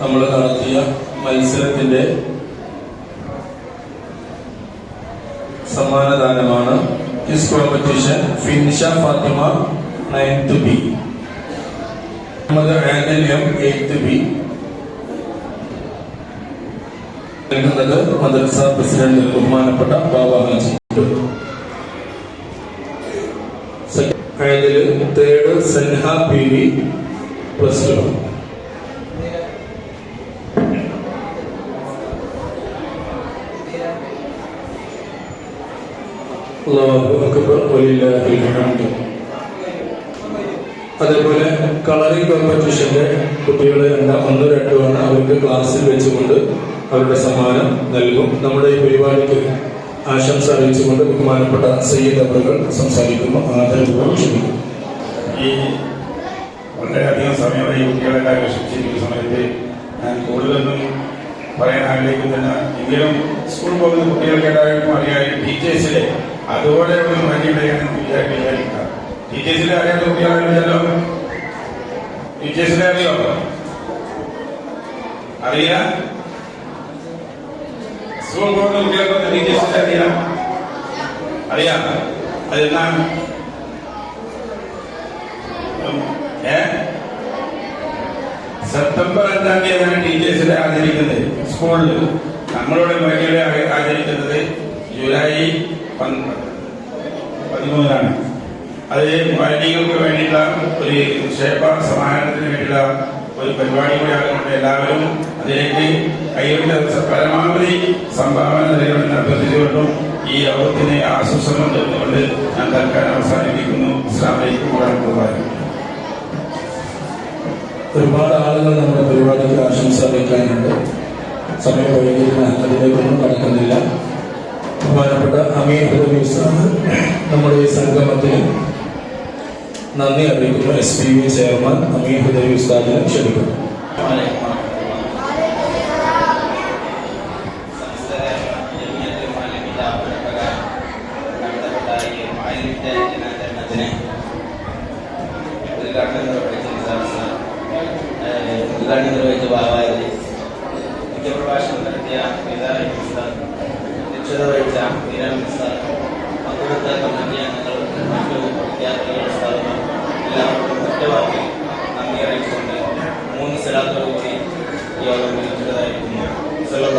നമ്മൾ നടത്തിയ മത്സരത്തിന്റെ സമ്മാനദാനമാണ് quiz competition Finsha Fathima ninth B. Muhammad Adal M eighth B. നൽകുന്നത് മദ്രസ പ്രസിഡന്റ് ബഹുമാനപ്പെട്ട Baba Haji. Third Sanha P V plus two അതേപോലെ കളറിംഗ് കോമ്പറ്റീഷന്റെ കുട്ടികളെ എണ്ണം ഒന്ന് രണ്ടുമാണ് അവർക്ക് ക്ലാസ്സിൽ വെച്ചുകൊണ്ട് അവരുടെ സമ്മാനം നൽകും. നമ്മുടെ ഈ പരിപാടിക്ക് ആശംസ അറിയിച്ചുകൊണ്ട് ബഹുമാനപ്പെട്ട സയ്യിദ് അവറുകൾ സംസാരിക്കുമ്പോൾ ആദരപൂർവം ക്ഷണിക്കും ഈ വളരെയധികം സമയം ഈ കുട്ടികളെല്ലാം വിശ്വസിച്ചിരിക്കുന്ന സമയത്ത് ഞാൻ കൂടുതലൊന്നും പറയാൻ ആഗ്രഹിക്കുന്നില്ല. എങ്കിലും സ്കൂൾ പോകുന്ന കുട്ടികൾക്ക് എല്ലാവർക്കും അറിയാം ടീച്ചേഴ്സിലെ അതുപോലെ ഒരു മര്യാദയാണ് വിചാരിക്കുക ടീച്ചേഴ്സിലെ അറിയാത്ത കുട്ടികളാണല്ലോ ടീച്ചേഴ്സിനെ അറിയോ അറിയില്ല? സ്കൂൾ പോകുന്ന കുട്ടികൾക്ക് ടീച്ചേഴ്സിനെ അറിയാം. അറിയാം അതെല്ലാം ഏ? സെപ്റ്റംബർ അഞ്ചാം തീയതിയാണ് ടീച്ചേഴ്സിനെ ആചരിക്കുന്നത്. സ്കൂളിൽ നമ്മളുടെ മേഖല ആചരിക്കുന്നത് ജൂലൈ പന്ത് പതിമൂന്നിനാണ് അത് വൈദികൾക്ക് വേണ്ടിയിട്ടുള്ള ഒരു നിക്ഷേപ സമാഹരണത്തിന് വേണ്ടിയുള്ള ഒരു പരിപാടി കൂടി ആയതുകൊണ്ട് എല്ലാവരും അതിലേക്ക് കൈവിട്ട പരമാവധി സംഭാവന നൽകണമെന്ന് അഭ്യർത്ഥിച്ചുകൊണ്ടും ഈ യോഗത്തിന് ആശ്വാസം തന്നുകൊണ്ട് ഞാൻ തൽക്കാലം അവസാനിപ്പിക്കുന്നു. ഇസ്ലാം വലൈക്കും ഒരുപാട് ആളുകൾ നമ്മുടെ പരിപാടിക്ക് ആശംസ അറിയിക്കാനുണ്ട് സമയം വൈകിയതിനാൽ അതിലേക്കൊന്നും കടക്കുന്നില്ല. ബഹുമാനപ്പെട്ട അമീർ ഹുദവി ഉസ്താദ് നമ്മുടെ ഈ സംഗമത്തിന് നന്ദി അറിയിക്കുന്നു S P V chairman Amir Hudawi ഉസ്താദിനെ ക്ഷണിക്കുന്നു സംസ്ഥാന ജമിയത്തുൽ ഉലമയുടെ ആഹ്വാനപ്രകാരം നടത്തപ്പെട്ട ഈ മാലിന്യ ദിനാചരണത്തിന് ഉദ്ഘാടനം നിർവഹിച്ച സദസ്സ് ഉദ്ഘാടനം നിർവഹിച്ച ബാബായി മുഖ്യപ്രഭാഷണം നടത്തിയ പിതാ ചെലവഴിച്ച നീരാമിസ് സാർ പങ്കെടുത്ത കമ്മിറ്റി അംഗങ്ങൾ മറ്റു വിദ്യാർത്ഥികൾ എല്ലാവർക്കും കൃത്യമായി നന്ദി അറിയിച്ചുകൊണ്ട് മൂന്ന് സ്ഥലത്തോടുകൂടി യോഗം വിളിച്ചതായിരിക്കുന്നു സുലഭ